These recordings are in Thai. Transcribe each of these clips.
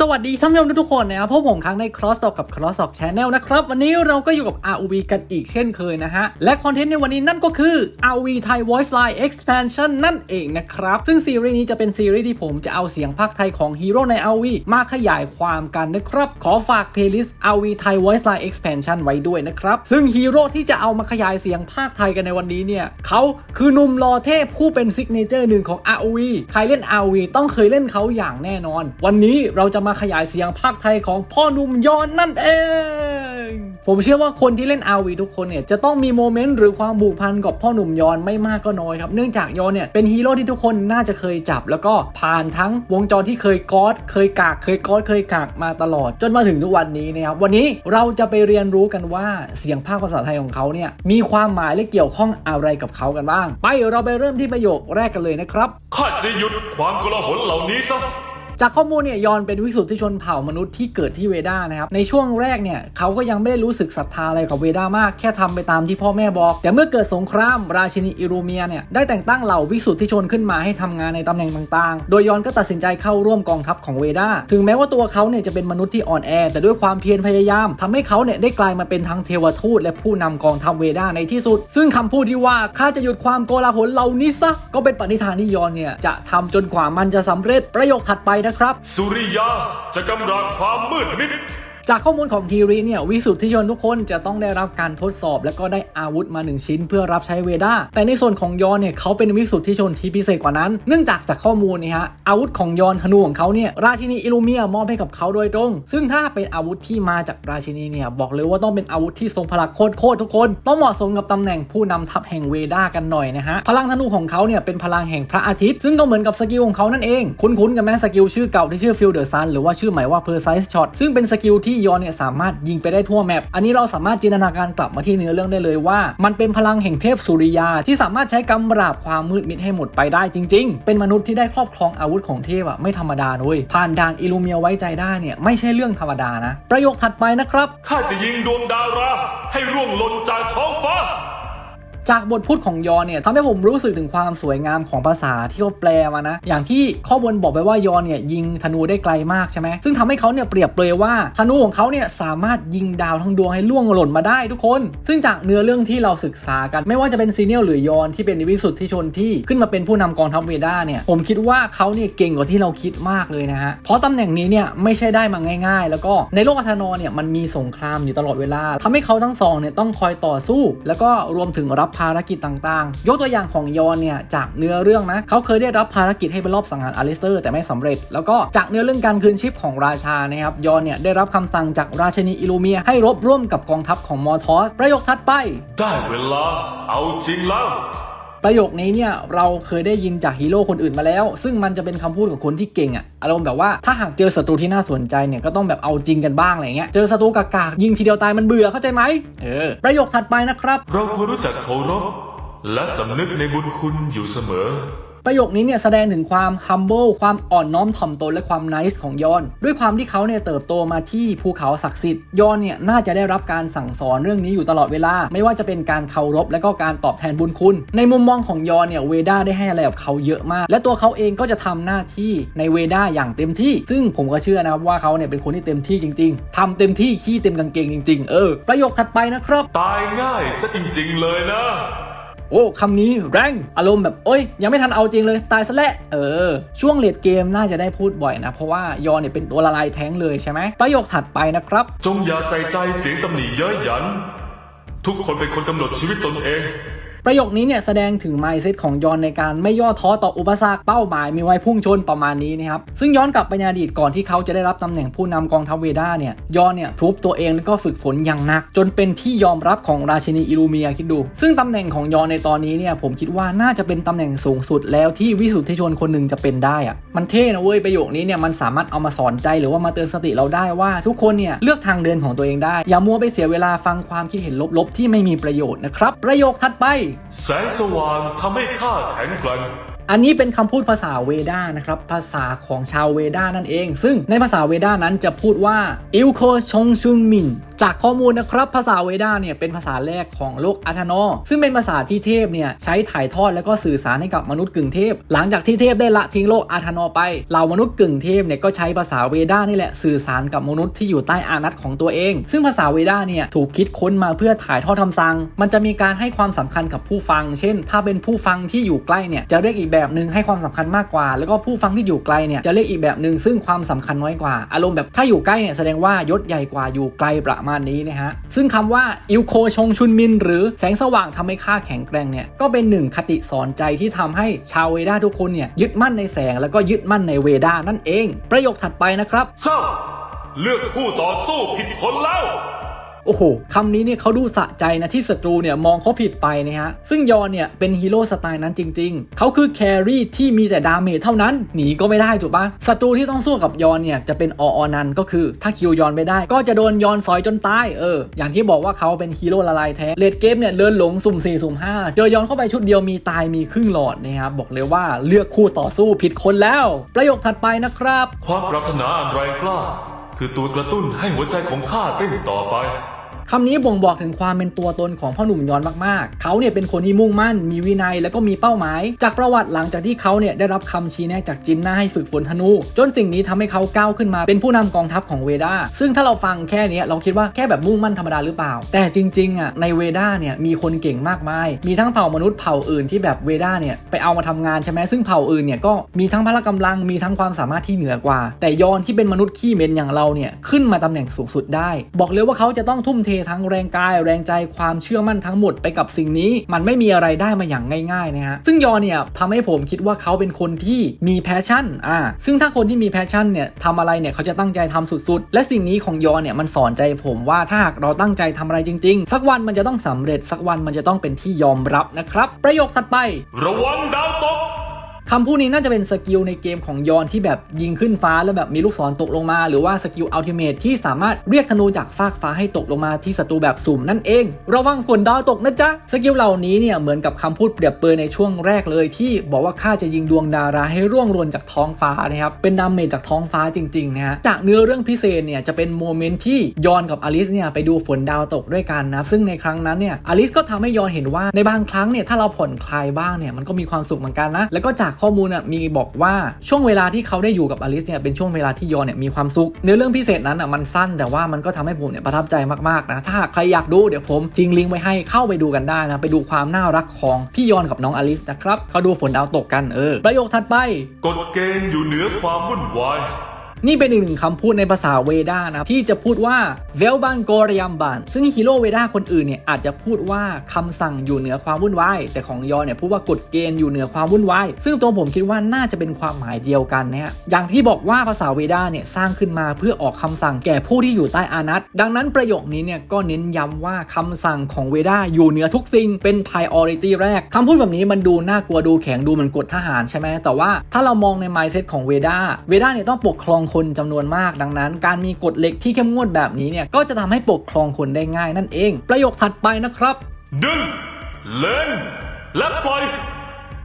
สวัสดีท่านผู้ชมทุกคนนะครับพบผมครั้งใน Cross Talk กับ Cross Talk Channel นะครับ วันนี้เราก็อยู่กับ ROV กันอีกเช่นเคยนะฮะ และคอนเทนต์ในวันนี้นั่นก็คือ ROV Thai Voice Line Expansion นั่นเองนะครับ ซึ่งซีรีส์นี้จะเป็นซีรีส์ที่ผมจะเอาเสียงภาคไทยของฮีโร่ใน ROV มาขยายความกันนะครับ ขอฝากเพลย์ลิสต์ ROV Thai Voice Line Expansion ไว้ด้วยนะครับ ซึ่งฮีโร่ที่จะเอามาขยายเสียงภาคไทยกันในวันนี้เนี่ยเขาคือหนุ่มรอเทพผู้เป็นซิกเนเจอร์หนึ่งของ ROV ใครเล่น ROV ต้องเคยเล่นเขาอย่างแน่นอน วันนี้เราจะมาขยายเสียงภาคไทยของพ่อหนุ่มยอนนั่นเอง ผมเชื่อว่าคนที่เล่น RV ทุกคนเนี่ยจะต้องมีโมเมนต์หรือความผูกพันกับพ่อหนุ่มยอนไม่มากก็น้อยครับ เนื่องจากยอนเนี่ยเป็นฮีโร่ที่ทุกคนน่าจะเคยจับ แล้วก็ผ่านทั้งวงจรที่เคยกอดเคยกากเคยกอดเคยกากมาตลอด จนมาถึงทุกวันนี้นะครับวันนี้เราจะไปเรียนรู้กันว่าเสียงภาคภาษาไทยของเขาเนี่ยมีความหมายและเกี่ยวข้องอะไรกับเขากันบ้าง ไปเราไปเริ่มที่ประโยคแรกกันเลยนะครับข้าจะหยุดความโกลาหลเหล่านี้ซะ จากข้อมูลเนี่ยยอนเป็นวิสุทธิชนเผ่ามนุษย์ที่เกิดที่เวดานะครับในช่วงแรกเนี่ยเขาก็ยังไม่ได้รู้สึกศรัทธาอะไรกับเวดามาก แค่ทำไปตามที่พ่อแม่บอก แต่เมื่อเกิดสงครามราชินีอิรูเมียเนี่ยได้แต่งตั้งเหล่าวิสุทธิชนขึ้นมาให้ทำงานในตำแหน่งต่างๆ โดยยอนก็ตัดสินใจเข้าร่วมกองทัพของเวดาถึงแม้ว่าตัวเขาเนี่ยจะเป็นมนุษย์ที่อ่อนแอ แต่ด้วยความเพียรพยายามทำให้เขาเนี่ยได้กลายมาเป็นทั้งเทวทูตและผู้นำกองทัพเวดาในที่สุด ซึ่งคำพูดที่ว่าข้าจะหยุดความโกลาหลเหล่านี้ซะก็เป็นปณิธานที่ยอนเนี่ยจะทำจนกว่ามันจะสำเร็จประโยคถัดไปนะครับ สุริยาจะกำราบความมืดมิด จากข้อมูลของทีรีเนี่ยวิสุทธิชนทุกคนจะต้องได้รับการทดสอบ และก็ได้อาวุธมา 1 ชิ้น เพื่อรับใช้เวดาแต่ในส่วนของยอนเนี่ยเขาเป็นวิสุทธิชนที่พิเศษกว่านั้น เนื่องจากจากข้อมูลนี่ฮะอาวุธของยอนธนูของเขาเนี่ยราชินีอิลูเมียมอบให้กับเขาโดยตรง ซึ่งถ้าเป็นอาวุธที่มาจากราชินีเนี่ยบอกเลยว่าต้องเป็นอาวุธที่ทรงพลังโคตรๆทุกคน ต้องเหมาะสมกับตำแหน่งผู้นำทัพแห่งเวดากันหน่อยนะฮะพลังธนูของเขาเนี่ยเป็นพลังแห่งพระอาทิตย์ ซึ่งก็เหมือนกับสกิลของเขานั่นเองคุ้นๆกันไหมสกิลชื่อเก่าที่ชื่อฟิลเดอร์ซันหรือว่าชื่อใหม่ว่าเพอร์ไซส์ช็อตซึ่งเป็นสกิลที่ยอนเนี่ยสามารถยิงไปได้ทั่วแมปอันนี้เราสามารถจินตนาการกลับมาที่เนื้อเรื่องได้เลยว่า มันเป็นพลังแห่งเทพสุริยาที่สามารถใช้กำราบความมืดมิดให้หมดไปได้จริง ๆ เป็นมนุษย์ที่ได้ครอบครองอาวุธของเทพอะไม่ธรรมดาเลยผ่านด่านอิลูเมียไว้ใจได้เนี่ยไม่ใช่เรื่องธรรมดานะ ประโยคถัดไปนะครับข้าจะยิงดวงดาราให้ร่วงหล่นจากท้องฟ้า จากบทพูดของยอนเนี่ยทำให้ผมรู้สึกถึงความสวยงามของภาษาที่เขาแปลมานะ อย่างที่ข้อมูลบอกไปว่ายอนเนี่ยยิงธนูได้ไกลมากใช่ไหมซึ่งทำให้เขาเนี่ยเปรียบเปรยว่าธนูของเขาเนี่ยสามารถยิงดาวทั้งดวงให้ล่วงหล่นมาได้ทุกคน ซึ่งจากเนื้อเรื่องที่เราศึกษากัน ไม่ว่าจะเป็นซีเนียลหรือยอนที่เป็นวิสุทธิชนที่ขึ้นมาเป็นผู้นำกองทัพเวดาเนี่ยผมคิดว่าเขาเนี่ยเก่งกว่าที่เราคิดมากเลยนะฮะเพราะตำแหน่งนี้เนี่ยไม่ใช่ได้มาง่าย ๆ แล้วก็ในโลกอัธนอเนี่ยมันมีสงครามอยู่ตลอดเวลาทำให้เขาทั้งสองเนี่ยต้องคอยต่อสู้ แล้วก็รวมถึงรับภารกิจต่างๆ ยกตัวอย่างของยอนเนี่ยจากเนื้อเรื่องนะเขาเคยได้รับภารกิจให้ไปรอบสังหารอลิสเตอร์แต่ไม่สำเร็จ แล้วก็จากเนื้อเรื่องการคืนชีพของราชานะครับยอนเนี่ยได้รับคำสั่งจากราชินีอิลูเมียให้รบร่วมกับกองทัพของมอร์ทอสประโยคถัดไปได้เวลาเอาจริงแล้ว ประโยคนี้เนี่ยเราเคยได้ยินจากฮีโร่คนอื่นมาแล้ว ซึ่งมันจะเป็นคำพูดของคนที่เก่งอะอารมณ์แบบว่าถ้าหากเจอศัตรูที่น่าสนใจเนี่ยก็ต้องแบบเอาจริงกันบ้างอะไรเงี้ยเจอศัตรูกากๆยิงทีเดียวตายมันเบื่อเข้าใจไหมเออประโยคถัดไปนะครับ เราควรรู้จักเคารพและสำนึกในบุญคุณอยู่เสมอ ประโยคนี้เนี่ยแสดงถึงความ humble ความอ่อนน้อมถ่อมตนและความ nice ของยอน ด้วยความที่เขาเนี่ยเติบโตมาที่ภูเขาศักดิ์สิทธิ์ยอนเนี่ยน่าจะได้รับการสั่งสอนเรื่องนี้อยู่ตลอดเวลา ไม่ว่าจะเป็นการเคารพและก็การตอบแทนบุญคุณ ในมุมมองของยอนเนี่ยเวด้าได้ให้อะไรกับเขาเยอะมาก และตัวเขาเองก็จะทำหน้าที่ในเวด้าอย่างเต็มที่ ซึ่งผมก็เชื่อนะครับว่าเขาเนี่ยเป็นคนที่เต็มที่จริง ๆทำเต็มที่ขี้เต็มกางเกงจริง ๆ เออประโยคถัดไปนะครับ ตายง่ายซะจริง ๆ เลยนะ โอ้คำนี้แรงอารมณ์แบบโอ้ยยังไม่ทันเอาจริงเลยตายซะแล้วเออ ช่วงเลดเกมน่าจะได้พูดบ่อยนะ เพราะว่ายอนเนี่ยเป็นตัวละลายแท้งเลยใช่ไหมประโยคถัดไปนะครับ จงอย่าใส่ใจเสียงตำหนิเย้ยหยัน ทุกคนเป็นคนกำหนดชีวิตตนเอง ประโยคนี้เนี่ยแสดงถึง mindset ของยอนในการไม่ย่อท้อต่ออุปสรรคเป้าหมายมีไว้พุ่งชนประมาณนี้นะครับซึ่งย้อนกลับไปในอดีตก่อนที่เขาจะได้รับตำแหน่งผู้นำกองทัพเวด้าเนี่ยยอนเนี่ยทุบตัวเองแล้วก็ฝึกฝนอย่างหนัก จนเป็นที่ยอมรับของราชินีอิลูเมียคิดดู ซึ่งตำแหน่งของยอนในตอนนี้เนี่ยผมคิดว่าน่าจะเป็นตำแหน่งสูงสุดแล้วที่วิสุทธิชนคนหนึ่งจะเป็นได้อะมันเท่นะเว้ยประโยคนี้เนี่ยมันสามารถเอามาสอนใจหรือว่ามาเตือนสติเราได้ว่า ทุกคนเนี่ยเลือกทางเดินของตัวเองได้ อย่ามัวไปเสียเวลาฟังความคิดเห็นลบๆ ที่ไม่มีประโยชน์นะครับประโยคถัดไปแสงสว่างทำให้ข้าแข็งแกร่งอันนี้เป็นคำพูดภาษาเวดานะครับ ภาษาของชาวเวดานั่นเอง ซึ่งในภาษาเวดานั้นจะพูดว่าอิลโคชงซุนมินจากข้อมูลนะครับภาษาเวดาเนี่ยเป็นภาษาแรกของโลกอาธานอซึ่งเป็นภาษาที่เทพเนี่ยใช้ถ่ายทอดแล้วก็สื่อสารให้กับมนุษย์กึ่งเทพ หลังจากที่เทพได้ละทิ้งโลกอาธานอไปเหล่ามนุษย์กึ่งเทพเนี่ยก็ใช้ภาษาเวดานี่แหละสื่อสารกับมนุษย์ที่อยู่ใต้อานัตของตัวเอง ซึ่งภาษาเวดาเนี่ยถูกคิดค้นมาเพื่อถ่ายทอดคำสั่งมันจะมีการให้ความสำคัญกับผู้ฟัง เช่น ถ้าเป็นผู้ฟังที่อยู่ใกล้เนี่ยจะเรียกอีกแบบหนึ่งให้ความสำคัญมากกว่า แล้วก็ผู้ฟังที่อยู่ไกลเนี่ยจะเรียกอีกแบบหนึ่งซึ่งความสำคัญน้อยกว่า อารมณ์แบบถ้าอยู่ใกล้เนี่ยแสดงว่ายศใหญ่กว่าอยู่ไกลประมาณนี้นะฮะ ซึ่งคำว่าอิวโคชงชุนมิน หรือแสงสว่างทำให้ข้าแข็งแกร่งเนี่ยก็เป็นหนึ่งคติสอนใจที่ทำให้ชาวเวดาทุกคนเนี่ยยึดมั่นในแสงแล้วก็ยึดมั่นในเวดานั่นเอง ประโยคถัดไปนะครับเจ้าเลือกคู่ต่อสู้ผิดคนแล้ว โอ้โหคำนี้เนี่ยเขาดูสะใจนะที่ศัตรูเนี่ยมองเขาผิดไปนะฮะ ซึ่งยอนเนี่ยเป็นฮีโร่สไตล์นั้นจริง ๆ เขาคือแครี่ที่มีแต่ดาเมจเท่านั้น หนีก็ไม่ได้ถูกปะศัตรูที่ต้องสู้กับยอนเนี่ยจะเป็นอออนันก็คือถ้าคิวยอนไม่ได้ ก็จะโดนยอนซอยจนตายเออ อย่างที่บอกว่าเขาเป็นฮีโร่ละลายแท้เลดเกมเนี่ยเดินหลงสุ่ม4สุ่ม5เจอยอนเข้าไปชุดเดียวมีตายมีครึ่งหลอดนะครับบอกเลยว่าเลือกคู่ต่อสู้ผิดคนแล้ว ประโยคถัดไปนะครับ ความปรารถนาอันแรงกล้าคือตัวกระตุ้นให้หัวใจของข้าเต้นต่อไป คำนี้บ่งบอกถึงความเป็นตัวตนของพ่อหนุ่มยอนมากๆ เขาเนี่ยเป็นคนที่มุ่งมั่น มีวินัยแล้วก็มีเป้าหมาย จากประวัติหลังจากที่เขาเนี่ยได้รับคำชี้แนะจากจินน่าให้ฝึกฝนธนู จนสิ่งนี้ทำให้เขาก้าวขึ้นมาเป็นผู้นำกองทัพของเวดาซึ่งถ้าเราฟังแค่นี้เราคิดว่าแค่แบบมุ่งมั่นธรรมดาหรือเปล่า แต่จริงๆอะในเวดาเนี่ยมีคนเก่งมากมาย มีทั้งเผ่ามนุษย์เผ่าอื่นที่แบบเวดาเนี่ยไปเอามาทำงานใช่ไหมซึ่งเผ่าอื่นเนี่ยก็มีทั้งพละกำลังมีทั้งความสามารถที่เหนือกว่า แต่ยอนที่เป็นมนุษย์ขี้เมนอย่างเราเนี่ยขึ้นมาตำแหน่งสูงสุดได้ บอกเลยว่าเขาจะต้องทุ่มเททั้งแรงกาย แรงใจความเชื่อมั่นทั้งหมดไปกับสิ่งนี้ มันไม่มีอะไรได้มาอย่างง่ายๆนะฮะซึ่งยอเนี่ยทำให้ผมคิดว่าเขาเป็นคนที่มีแพชชั่นอ่าซึ่งถ้าคนที่มีแพชชั่นเนี่ยทำอะไรเนี่ยเขาจะตั้งใจทำสุดๆ และสิ่งนี้ของยอเนี่ยมันสอนใจผมว่าถ้าหากเราตั้งใจทำอะไรจริง ๆ สักวันมันจะต้องสำเร็จสักวันมันจะต้องเป็นที่ยอมรับนะครับ ประโยคถัดไประวังดาวตก คำพูดนี้น่าจะเป็นสกิลในเกมของยอนที่แบบยิงขึ้นฟ้าแล้วแบบมีลูกศรตกลงมา หรือว่าสกิลอัลติเมทที่สามารถเรียกธนูจากฟากฟ้าให้ตกลงมาที่ศัตรูแบบสุ่มนั่นเอง ระวังฝนดาวตกนะจ๊ะ สกิลเหล่านี้เนี่ยเหมือนกับคำพูดเปรียบเปรยในช่วงแรกเลย ที่บอกว่าข้าจะยิงดวงดาราให้ร่วงโรนจากท้องฟ้านะครับ เป็นดาเมจจากท้องฟ้าจริงๆนะฮะ จากเนื้อเรื่องพิเศษเนี่ยจะเป็นโมเมนต์ที่ยอนกับอลิสเนี่ยไปดูฝนดาวตกด้วยกันนะ ซึ่งในครั้งนั้นเนี่ยอลิสก็ทำให้ยอนเห็นว่าในบางครั้งเนี่ยถ้าเราผ่อนคลายบ้างเนี่ยมันก็มีความสุขเหมือนกันนะ แล้วก็จากข้อมูลอะมีบอกว่าช่วงเวลาที่เขาได้อยู่กับอลิสเนี่ยเป็นช่วงเวลาที่ยอนเนี่ยมีความสุขเนื้อเรื่องพิเศษนั้นอะมันสั้นแต่ว่ามันก็ทำให้ผมเนี่ยประทับใจมากๆนะถ้าใครอยากดูเดี๋ยวผมทิ้งลิงก์ไว้ให้เข้าไปดูกันได้นะไปดูความน่ารักของพี่ยอนกับน้องอลิสนะครับเขาดูฝนดาวตกกันเออประโยคถัดไปกฎเกณฑ์อยู่เหนือความวุ่นวาย นี่เป็นอีกหนึ่งคำพูดในภาษาเวดานะที่จะพูดว่าเวลบันโกรยัมบันซึ่งฮีโร่เวดาคนอื่นเนี่ยอาจจะพูดว่าคำสั่งอยู่เหนือความวุ่นวายแต่ของยอเนี่ยพูดว่ากฎเกณฑ์อยู่เหนือความวุ่นวายซึ่งตัวผมคิดว่าน่าจะเป็นความหมายเดียวกันนะฮะอย่างที่บอกว่าภาษาเวดาเนี่ยสร้างขึ้นมาเพื่อออกคำสั่งแก่ผู้ที่อยู่ใต้อานัตดังนั้นประโยคนี้เนี่ยก็เน้นย้ำว่าคำสั่งของเวดาอยู่เหนือทุกสิ่งเป็น priority แรกคำพูดแบบนี้มันดูน่ากลัวดูแข็งดูเหมือนกฎทหารใช่ไหมแต่ว่าถ้าเรามองใน mindset ของเวดาเวดาเนี่ยต้องปกครองคนจำนวนมาก ดังนั้น การมีกฎเหล็กที่เข้มงวดแบบนี้เนี่ยก็จะทำให้ปกครองคนได้ง่ายนั่นเอง ประโยคถัดไปนะครับดึงเล่นและปล่อย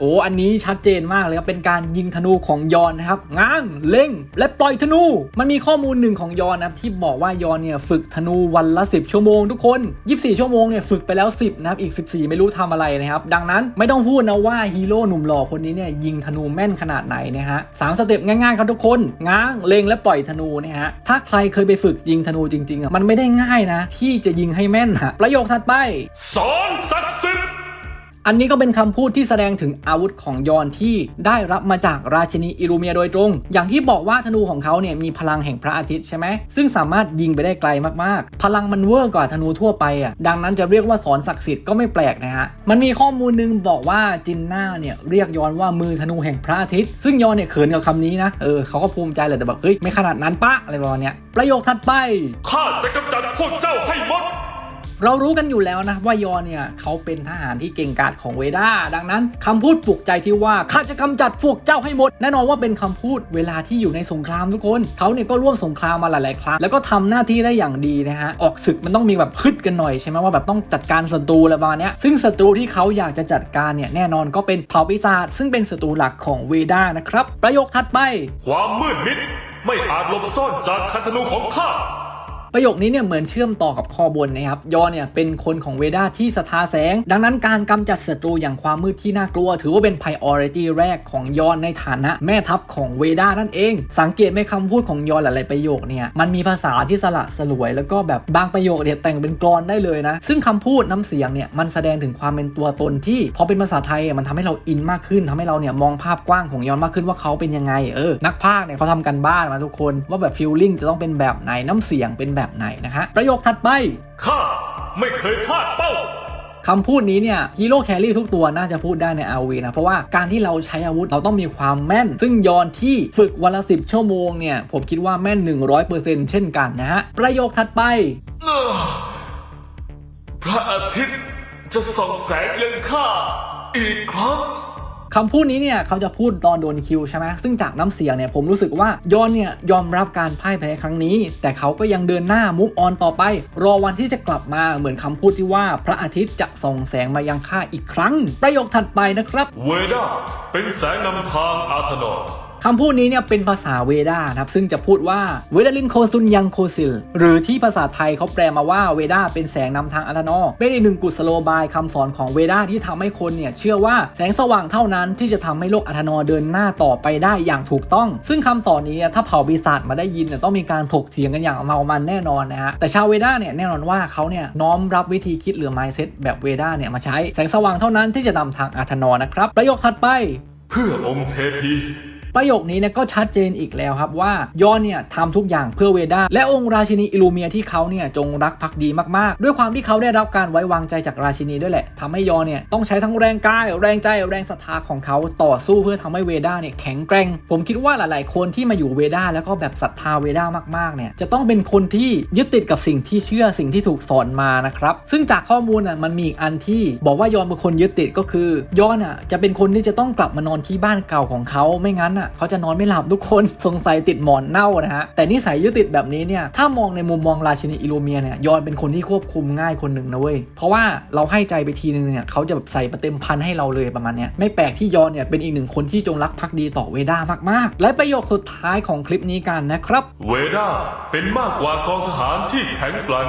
โอ้อันนี้ชัดเจนมากเลยครับเป็นการยิงธนูของยอนนะครับง้างเล็งและปล่อยธนู มันมีข้อมูลหนึ่งของยอนนะครับที่บอกว่ายอนเนี่ยฝึกธนูวันละ 10 ชั่วโมงทุกคน 24 ชั่วโมงเนี่ยฝึกไปแล้ว 10นะครับอีก 14 ไม่รู้ทำอะไรนะครับดังนั้นไม่ต้องพูดนะว่าฮีโร่หนุ่มหล่อคนนี้เนี่ยยิงธนูแม่นขนาดไหนนะฮะสามสเต็ปง่ายๆครับทุกคนง้างเล็งและปล่อยธนูนะฮะถ้าใครเคยไปฝึกยิงธนูจริงๆอะมันไม่ได้ง่ายนะ ที่จะยิงให้แม่นอะประโยคถัดไปสอนศักดิ์ อันนี้ก็เป็นคำพูดที่แสดงถึงอาวุธของยอนที่ได้รับมาจากราชินีอิรูเมียโดยตรง อย่างที่บอกว่าธนูของเขาเนี่ยมีพลังแห่งพระอาทิตย์ใช่ไหมซึ่งสามารถยิงไปได้ไกลมากๆ พลังมันเวอร์กว่าธนูทั่วไปอะดังนั้นจะเรียกว่าสอนศักดิ์สิทธิ์ก็ไม่แปลกนะฮะมันมีข้อมูลหนึงบอกว่าจินน่าเนี่ยเรียกยอนว่ามือธนูแห่งพระอาทิตย์ซึ่งยอนเนี่ยเขินกับคำนี้นะเออเขาก็ภูมิใจแหละแต่แบบเฮ้ยไม่ขนาดนั้นปะอะไรประมาณเนี้ยประโยคถัดไปข้าจะกำจัดพวกเจ้าให้หมด เรารู้กันอยู่แล้วนะว่ายอนเนี่ยเขาเป็นทหารที่เก่งกาจของเวด้าดังนั้นคำพูดปลุกใจที่ว่าข้าจะกำจัดพวกเจ้าให้หมด แน่นอนว่าเป็นคำพูดเวลาที่อยู่ในสงครามทุกคนเขาเนี่ยก็ร่วมสงครามมาหลายๆครั้งแล้วก็ทำหน้าที่ได้อย่างดีนะฮะออกศึกมันต้องมีแบบพึดกันหน่อยใช่ไหมว่าแบบต้องจัดการศัตรูอะไรประมาณนี้ซึ่งศัตรูที่เขาอยากจะจัดการเนี่ยแน่นอนก็เป็นเผ่าปีศาจซึ่งเป็นศัตรูหลักของเวด้านะครับประโยคถัดไป ความมืดมิดไม่อาจหลบซ่อนจากคันธนูของข้า ประโยคนี้เนี่ยเหมือนเชื่อมต่อกับข้อบนนะครับยอนเนี่ยเป็นคนของเวดาที่ศรัทาแสง ดังนั้นการกำจัดศัตรูอย่างความมืดที่น่ากลัว ถือว่าเป็น priority แรกของยอนในฐานะแม่ทัพของเวดานั่นเอง สังเกตไหมคำพูดของยอนหลายๆประโยคเนี่ยมันมีภาษาที่สละสลวย แล้วก็แบบบางประโยคเนี่ยแต่งเป็นกลอนได้เลยนะ ซึ่งคำพูดน้ำเสียงเนี่ยมันแสดงถึงความเป็นตัวตนที่พอเป็นภาษาไทยมันทำให้เราอินมากขึ้นทำให้เราเนี่ยมองภาพกว้างของยอนมากขึ้นว่าเขาเป็นยังไงเออนักพากย์เนี่ยเขาทำกันบ้านมาทุกคนว่าแบบฟีลลิ่งจะต้องเป็นแบบไหนน้ำเสียงเป็นแบบไหนนะฮะประโยคถัดไปข้าไม่เคยพลาดเป้าคำพูดนี้เนี่ยฮีโร่แครี่ทุกตัวน่าจะพูดได้ใน RV นะ เพราะว่าการที่เราใช้อาวุธเราต้องมีความแม่น ซึ่งยอนที่ฝึกวันละ 10 ชั่วโมงเนี่ย ผมคิดว่าแม่น 100%เช่นกันนะฮะ ประโยคถัดไป พระอาทิตย์จะส่องแสงยังข้าอีกครั้ง คำพูดนี้เนี่ยเขาจะพูดตอนโดนคิวใช่ไหมซึ่งจากน้ำเสียงเนี่ยผมรู้สึกว่ายอนเนี่ยยอมรับการพ่ายแพ้ครั้งนี้ แต่เขาก็ยังเดินหน้ามุกออนต่อไป รอวันที่จะกลับมาเหมือนคำพูดที่ว่าพระอาทิตย์จะส่องแสงมายังข้าอีกครั้ง ประโยคถัดไปนะครับ เวดาเป็นแสงนำทางอาธนอ คำพูดนี้เนี่ยเป็นภาษาเวดานะครับซึ่งจะพูดว่าเวดาลินโคซุนยังโคซิล หรือที่ภาษาไทยเขาแปลมาว่าเวดาเป็นแสงนำทางอัลนอร์เป็นอีกหนึ่งกุศโลบายคำสอนของเวดาที่ทำให้คนเนี่ยเชื่อว่าแสงสว่างเท่านั้นที่จะทำให้โลกอัลนอร์เดินหน้าต่อไปได้อย่างถูกต้อง ซึ่งคำสอนนี้ถ้าเผ่าปีศาจมาได้ยินเนี่ยต้องมีการถกเถียงกันอย่างเมามันแน่นอนนะฮะแต่ชาวเวดาเนี่ยแน่นอนว่าเขาเนี่ยน้อมรับวิธีคิดหรือ mindset แบบเวดาเนี่ยมาใช้แสงสว่างเท่านั้นที่จะนำทางอัลนอร์นะครับประโยคถัดไป เพื่อองค์เทพี ประโยคนี้เนี่ยก็ชัดเจนอีกแล้วครับว่ายอนเนี่ยทำทุกอย่างเพื่อเวดาและองค์ราชินีอิลูเมียที่เขาเนี่ยจงรักภักดีมากๆ ด้วยความที่เขาได้รับการไว้วางใจจากราชินีด้วยแหละทำให้ยอนเนี่ยต้องใช้ทั้งแรงกายแรงใจแรงศรัทธาของเขาต่อสู้เพื่อทำให้เวดาเนี่ยแข็งแกร่ง ผมคิดว่าหลาย ๆ คนที่มาอยู่เวดาแล้วก็แบบศรัทธาเวดามากๆเนี่ยจะต้องเป็นคนที่ยึดติดกับสิ่งที่เชื่อสิ่งที่ถูกสอนมานะครับซึ่งจากข้อมูลอะมันมีอีกอันที่บอกว่ายอนเป็นคนยึดติดก็คือยอนอะจะเป็นคนที่จะต้องกลับมานอนที่บ้านเก่าของเขาไม่งั้นอะเขาจะนอนไม่หลับทุกคนสงสัยติดหมอนเน่านะฮะแต่นิสัยยึดติดแบบนี้เนี่ยถ้ามองในมุมมองราชินีอิลูเมียเนี่ยยอนเป็นคนที่ควบคุมง่ายคนหนึ่งนะเว้ยเพราะว่าเราให้ใจไปทีนึงเนี่ยเขาจะแบบใส่ประเต็มพันให้เราเลยประมาณเนี้ยไม่แปลกที่ยอนเนี่ยเป็นอีกหนึ่งคนที่จงรักภักดีต่อเวดามากๆ และประโยคสุดท้ายของคลิปนี้กันนะครับ เวด้าเป็นมากกว่ากองทหารที่แข็งแกร่ง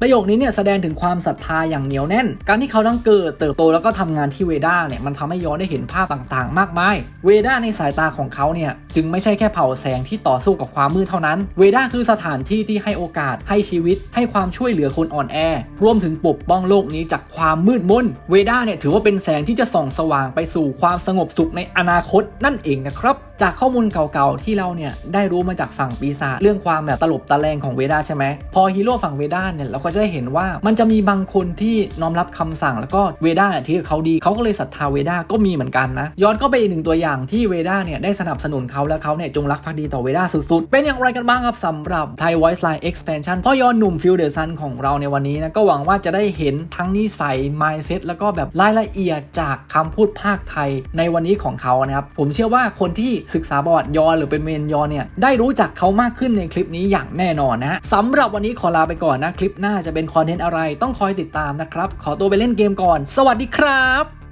ประโยคนี้เนี่ยแสดงถึงความศรัทธาอย่างเหนียวแน่น การที่เขาทั้งเกิดเติบโตแล้วก็ทำงานที่เวด้าเนี่ยมันทำให้ย้อนได้เห็นภาพต่างๆ มากมาย เวด้าในสายตาของเขาเนี่ยจึงไม่ใช่แค่เผ่าแสงที่ต่อสู้กับความมืดเท่านั้น เวด้าคือสถานที่ที่ให้โอกาสให้ชีวิต ให้ความช่วยเหลือคนอ่อนแอ รวมถึงปกป้องโลกนี้จากความมืดมน เวด้าเนี่ยถือว่าเป็นแสงที่จะส่องสว่างไปสู่ความสงบสุขในอนาคตนั่นเองนะครับ จากข้อมูลเก่าๆที่เราเนี่ยได้รู้มาจากฝั่งปีศาจเรื่องความแบบตลบตะแลงของเวด้าใช่ไหมพอฮีโร่ฝั่งเวด้าเนี่ยเราก็จะได้เห็นว่ามันจะมีบางคนที่น้อมรับคำสั่งแล้วก็เวด้าเนี่ยที่เขาดีเขาก็เลยศรัทธาเวด้าก็มีเหมือนกันนะย้อนก็ไปนอีกหนึ่งตัวอย่างที่เวด้าเนี่ยได้สนับสนุนเขาและเขาเนี่ยจงรักภักดีต่อเวด้าสุดๆ เป็นอย่างไรกันบ้างครับสำหรับ Thai Voice Line Expansion พ่อย้อนหนุ่มฟิลเดอร์ซันของเราในวันนี้นะก็หวังว่าจะได้เห็นทั้งนิสัย mindset แล้วก็แบบรายละเอียดจากคำพูดภาคไทยในวันนี้ของเขานะครับผมเชื่อว่าคนที่ศึกษาประวัติยอนหรือเป็นเมนยอนเนี่ยได้รู้จักเขามากขึ้นในคลิปนี้อย่างแน่นอนนะฮะสำหรับวันนี้ขอลาไปก่อนนะคลิปหน้าจะเป็นคอนเทนต์อะไรต้องคอยติดตามนะครับขอตัวไปเล่นเกมก่อน สวัสดีครับ